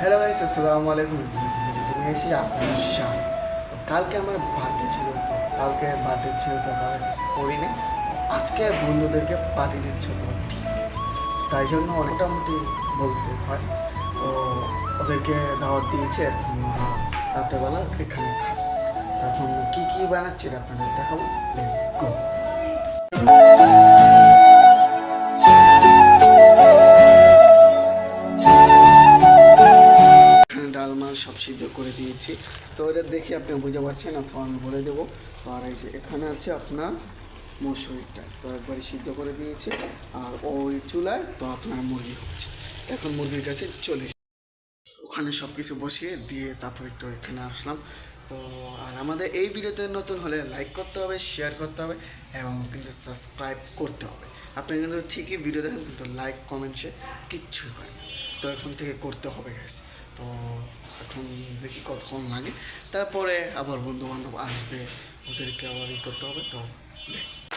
Hello guys আসসালামু আলাইকুম নিয়ে এসেছি আপনার শাহ কালকে আমার বার্থডে ছিল তো কালকে বার্থডে ছিল তো কালকে কিছু করিনি আজকে বন্ধুদেরকে পার্টি দিচ্ছ তো ঠিক তাই জন্য অনেকটা মোটি বলতে হয় তো ওদেরকে দাওয়াত দিয়েছে এখন রাতেরবেলা এখানে খাব তখন কী কী বানাচ্ছি আপনাদের দেখাবো লেটস গো সব সিদ্ধ করে দিয়েছি। তো এটা দেখে আপনি বুঝতে পারছেন, অথবা আমি বলে দেবো। তো আর এই যে এখানে আছে আপনার মসুরিটা। তো একবারে সিদ্ধ করে দিয়েছি, আর ওই চুলায় তো আপনার মুরগি হচ্ছে। এখন মুরগির কাছে চলে ওখানে সব কিছু বসিয়ে দিয়ে তারপর একটু এখানে আসলাম। তো আর আমাদের এই ভিডিওতে নতুন হলে লাইক করতে হবে শেয়ার করতে হবে, এবং কিন্তু সাবস্ক্রাইব করতে হবে। আপনি কিন্তু ঠিকই ভিডিও দেখেন, কিন্তু লাইক কমেন্ট কিচ্ছুই হয় না। তো এখন থেকে করতে হবে গেছে তো এখন দেখি কতক্ষণ লাগে। তারপরে আবার বন্ধু বান্ধব আসবে, ওদেরকে আবার ই করতে হবে, তো দেখ।